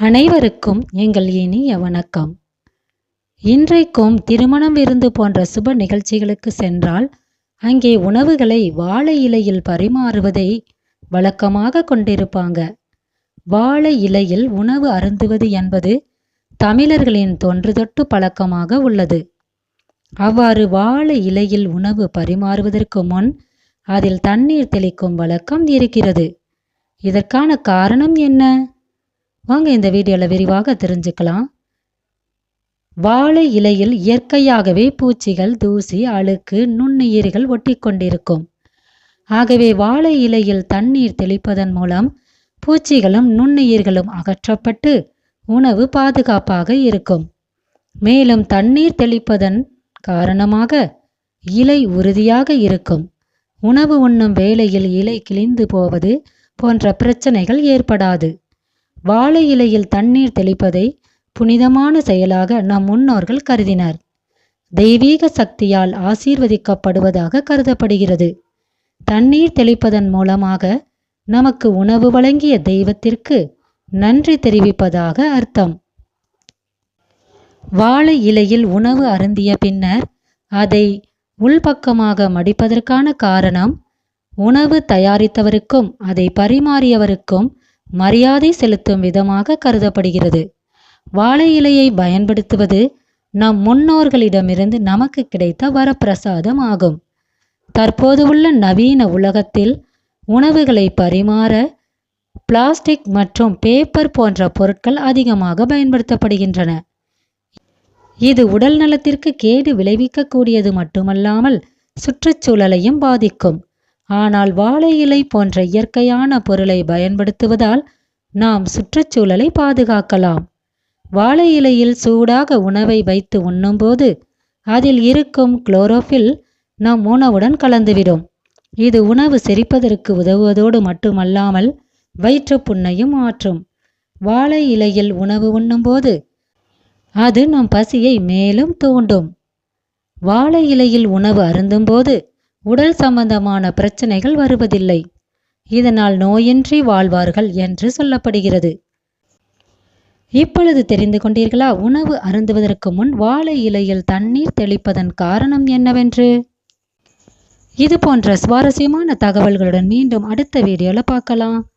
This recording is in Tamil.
அனைவருக்கும் எங்கள் இனிய வணக்கம். இன்றைக்கும் திருமணம் விருந்து போன்ற சுப நிகழ்ச்சிகளுக்கு சென்றால் அங்கே உணவுகளை வாழை இலையில் பரிமாறுவதை வழக்கமாக கொண்டிருப்பாங்க. வாழை இலையில் உணவு அருந்துவது என்பது தமிழர்களின் தொன்று தொட்டு பழக்கமாக உள்ளது. அவ்வாறு வாழை இலையில் உணவு பரிமாறுவதற்கு முன் அதில் தண்ணீர் தெளிக்கும் வழக்கம் இருக்கிறது. இதற்கான காரணம் என்ன? வாங்க இந்த வீடியோவில் விரிவாக தெரிஞ்சுக்கலாம். வாழை இலையில் இயற்கையாகவே பூச்சிகள் தூசி அழுக்கு நுண்ணுயிர்கள் ஒட்டி கொண்டிருக்கும் ஆகவே வாழை இலையில் தண்ணீர் தெளிப்பதன் மூலம் பூச்சிகளும் நுண்ணுயிர்களும் அகற்றப்பட்டு உணவு பாதுகாப்பாக இருக்கும். மேலும் தண்ணீர் தெளிப்பதன் காரணமாக இலை உறுதியாக இருக்கும். உணவு உண்ணும் வேளையில் இலை கிழிந்து போவது போன்ற பிரச்சனைகள் ஏற்படாது. வாழை இலையில் தண்ணீர் தெளிப்பதை புனிதமான செயலாக நம் முன்னோர்கள் கருதினர். தெய்வீக சக்தியால் ஆசீர்வதிக்கப்படுவதாக கருதப்படுகிறது. தண்ணீர் தெளிப்பதன் மூலமாக நமக்கு உணவு வழங்கிய தெய்வத்திற்கு நன்றி தெரிவிப்பதாக அர்த்தம். வாழை இலையில் உணவு அருந்திய பின்னர் அதை உள்பக்கமாக மடிப்பதற்கான காரணம் உணவு தயாரித்தவருக்கும் அதை பரிமாறியவருக்கும் மரியாதை செலுத்தும் விதமாக கருதப்படுகிறது. வாழை இலையை பயன்படுத்துவது நம் முன்னோர்களிடமிருந்து நமக்கு கிடைத்த வரப்பிரசாதம் ஆகும். தற்போது உள்ள நவீன உலகத்தில் உணவுகளை பரிமாற பிளாஸ்டிக் மற்றும் பேப்பர் போன்ற பொருட்கள் அதிகமாக பயன்படுத்தப்படுகின்றன. இது உடல் நலத்திற்கு கேடு விளைவிக்கக்கூடியது மட்டுமல்லாமல் சுற்றுச்சூழலையும் பாதிக்கும். ஆனால் வாழை இலை போன்ற இயற்கையான பொருளை பயன்படுத்துவதால் நாம் சுற்றுச்சூழலை பாதுகாக்கலாம். வாழை இலையில் சூடாக உணவை வைத்து உண்ணும்போது அதில் இருக்கும் குளோரோஃபில் நம் உணவுடன் கலந்துவிடும். இது உணவு செரிப்பதற்கு உதவுவதோடு மட்டுமல்லாமல் வயிற்றுப்புண்ணையும் ஆற்றும் வாழை இலையில் உணவு உண்ணும்போது அது நம் பசியை மேலும் தூண்டும். வாழை இலையில் உணவு அருந்தும்போது உடல் சம்பந்தமான பிரச்சனைகள் வருவதில்லை. இதனால் நோயின்றி வாழ்வார்கள் என்று சொல்லப்படுகிறது. இப்பொழுது தெரிந்து கொண்டீர்களா? உணவு அருந்துவதற்கு முன் வாழை இலையில் தண்ணீர் தெளிப்பதன் காரணம் என்னவென்று? இது போன்ற சுவாரஸ்யமான தகவல்களுடன் மீண்டும் அடுத்த வீடியோல பார்க்கலாம்.